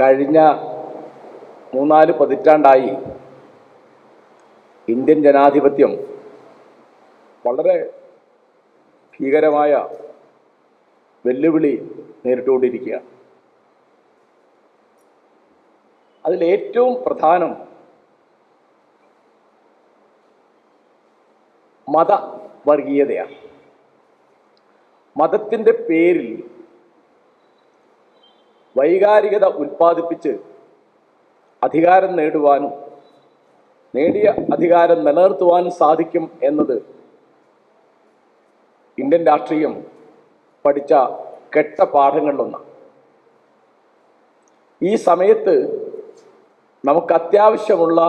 കഴിഞ്ഞ മൂന്നാൽ പതിറ്റാണ്ടായി ഇന്ത്യൻ ജനാധിപത്യം വളരെ ഭീകരമായ വെല്ലുവിളി നേരിട്ടുകൊണ്ടിരിക്കുകയാണ് അതിലേറ്റവും പ്രധാനം മതവർഗീയതയാണ്. മതത്തിന്റെ പേരിൽ വൈകാരികത ഉൽപ്പാദിപ്പിച്ച് അധികാരം നേടുവാനും നേടിയ അധികാരം നിലനിർത്തുവാനും സാധിക്കും എന്നത് ഇന്ത്യൻ രാഷ്ട്രീയം പഠിച്ച കെട്ട പാഠങ്ങളിലൊന്നാണ്. ഈ സമയത്ത് നമുക്ക് അത്യാവശ്യമുള്ള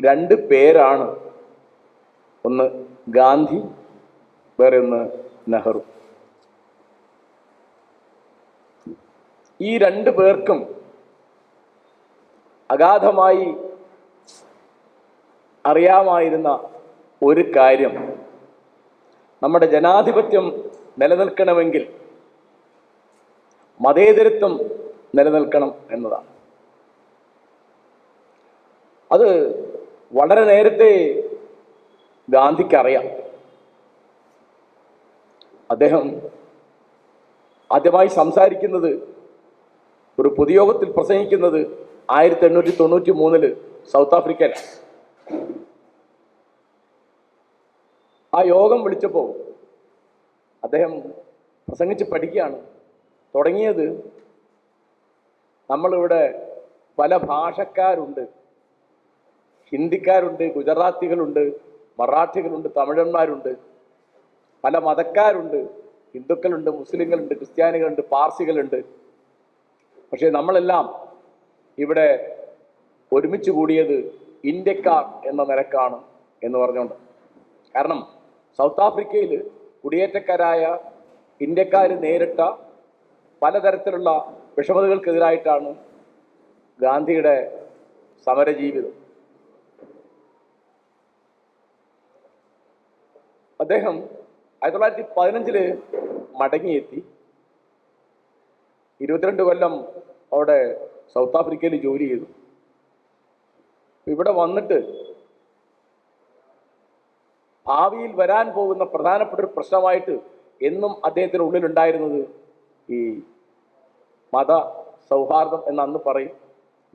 രണ്ട് പേരാണ്. ഒന്ന് ഗാന്ധി വേറെ ഒന്ന് നെഹ്റു. ഈ രണ്ടു പേർക്കും അഗാധമായി അറിയാമായിരുന്ന ഒരു കാര്യം. നമ്മുടെ ജനാധിപത്യം നിലനിൽക്കണമെങ്കിൽ മതേതരത്വം നിലനിൽക്കണം എന്നതാണ്. അത് വളരെ നേരത്തെ ഗാന്ധിക്കറിയാം അദ്ദേഹം ആദ്യമായി സംസാരിക്കുന്നത് ഒരു പൊതുയോഗത്തിൽ പ്രസംഗിക്കുന്നത് ആയിരത്തി എണ്ണൂറ്റി തൊണ്ണൂറ്റി മൂന്നിൽ സൗത്ത് ആഫ്രിക്കയിലാണ്. ആ യോഗം വിളിച്ചപ്പോൾ അദ്ദേഹം പ്രസംഗിച്ച് പഠിക്കുകയാണ്. തുടങ്ങിയത് നമ്മളിവിടെ പല ഭാഷക്കാരുണ്ട്. ഹിന്ദിക്കാരുണ്ട് ഗുജറാത്തികളുണ്ട് മറാഠികളുണ്ട് തമിഴന്മാരുണ്ട് പല മതക്കാരുണ്ട്. ഹിന്ദുക്കളുണ്ട് മുസ്ലിങ്ങളുണ്ട് ക്രിസ്ത്യാനികളുണ്ട് പാർസികളുണ്ട്. പക്ഷേ നമ്മളെല്ലാം ഇവിടെ ഒരുമിച്ച് കൂടിയത് ഇന്ത്യക്കാർ എന്ന നിലക്കാണ് എന്ന് പറഞ്ഞുകൊണ്ട്. കാരണം സൗത്ത് ആഫ്രിക്കയിൽ കുടിയേറ്റക്കാരായ ഇന്ത്യക്കാർ നേരിട്ട പലതരത്തിലുള്ള വിഷമതകൾക്കെതിരായിട്ടാണ് ഗാന്ധിയുടെ സമരജീവിതം. അദ്ദേഹം ആയിരത്തി തൊള്ളായിരത്തി പതിനഞ്ചിൽ മടങ്ങിയെത്തി. ഇരുപത്തിരണ്ട് കൊല്ലം അവിടെ സൗത്ത് ആഫ്രിക്കയിൽ ജോലി ചെയ്തു. ഇവിടെ വന്നിട്ട് ഭാവിയിൽ വരാൻ പോകുന്ന പ്രധാനപ്പെട്ട ഒരു പ്രശ്നമായിട്ട് എന്നും അദ്ദേഹത്തിന് ഉള്ളിലുണ്ടായിരുന്നത് ഈ മത സൗഹാർദ്ദം എന്ന് അന്ന് പറയും.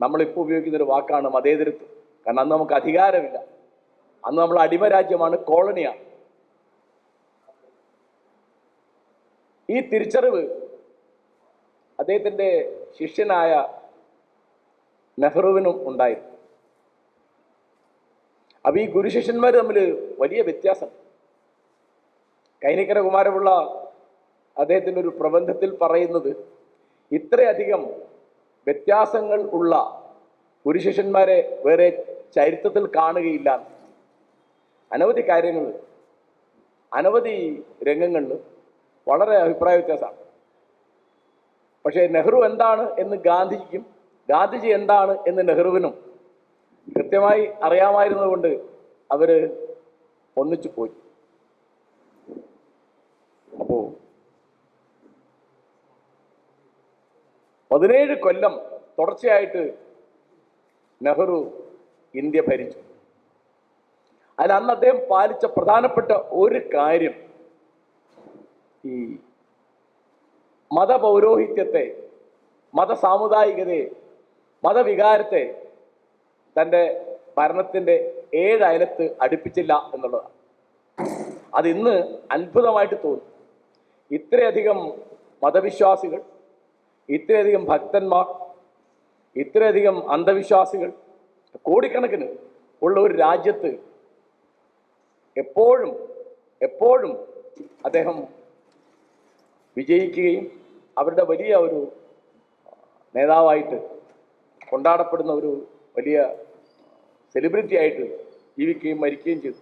നമ്മളിപ്പോൾ ഉപയോഗിക്കുന്ന ഒരു വാക്കാണ് മതേതരത്വം. കാരണം അന്ന് നമുക്ക് അധികാരമില്ല. അന്ന് നമ്മൾ അടിമ രാജ്യമാണ് കോളനിയാണ്. ഈ തിരിച്ചറിവ് അദ്ദേഹത്തിന്റെ ശിഷ്യനായ നെഹ്റുവിനും ഉണ്ടായിരുന്നു. അപ്പൊ ഈ ഗുരുശിഷ്യന്മാർ തമ്മിൽ വലിയ വ്യത്യാസം. കൈനിക്കര കുമാരപിള്ള അദ്ദേഹത്തിന്റെ ഒരു പ്രബന്ധത്തിൽ പറയുന്നത് ഇത്രയധികം വ്യത്യാസങ്ങൾ ഉള്ള ഗുരുശിഷ്യന്മാരെ വേറെ ചരിത്രത്തിൽ കാണുകയില്ല. അനവധി കാര്യങ്ങൾ അനവധി രംഗങ്ങളിൽ വളരെ അഭിപ്രായ വ്യത്യാസമാണ്. പക്ഷേ നെഹ്റു എന്താണ് എന്ന് ഗാന്ധിജിക്കും ഗാന്ധിജി എന്താണ് എന്ന് നെഹ്റുവിനും കൃത്യമായി അറിയാമായിരുന്നതുകൊണ്ട് അവർ ഒന്നിച്ചു പോയി. അപ്പോ പതിനേഴ് കൊല്ലം തുടർച്ചയായിട്ട് നെഹ്റു ഇന്ത്യ ഭരിച്ചു. അതിൽ അന്ന് അദ്ദേഹം പാലിച്ച പ്രധാനപ്പെട്ട ഒരു കാര്യം ഈ മതപൗരോഹിത്യത്തെ മതസാമുദായികതയെ മതവികാരത്തെ തന്റെ ഭരണത്തിന്റെ ഏഴ് അയലത്ത് അടുപ്പിച്ചില്ല എന്നുള്ളതാണ്. അത് ഇന്ന് അത്ഭുതമായിട്ട് തോന്നും. ഇത്രയധികം മതവിശ്വാസികൾ ഇത്രയധികം ഭക്തന്മാർ ഇത്രയധികം അന്ധവിശ്വാസികൾ കോടിക്കണക്കിന് ഉള്ള ഒരു രാജ്യത്ത് എപ്പോഴും എപ്പോഴും അദ്ദേഹം വിജയിക്കുകയും അവരുടെ വലിയ ഒരു നേതാവായിട്ട് കൊണ്ടാടപ്പെടുന്ന ഒരു വലിയ സെലിബ്രിറ്റി ആയിട്ട് ജീവിക്കുകയും മരിക്കുകയും ചെയ്തു.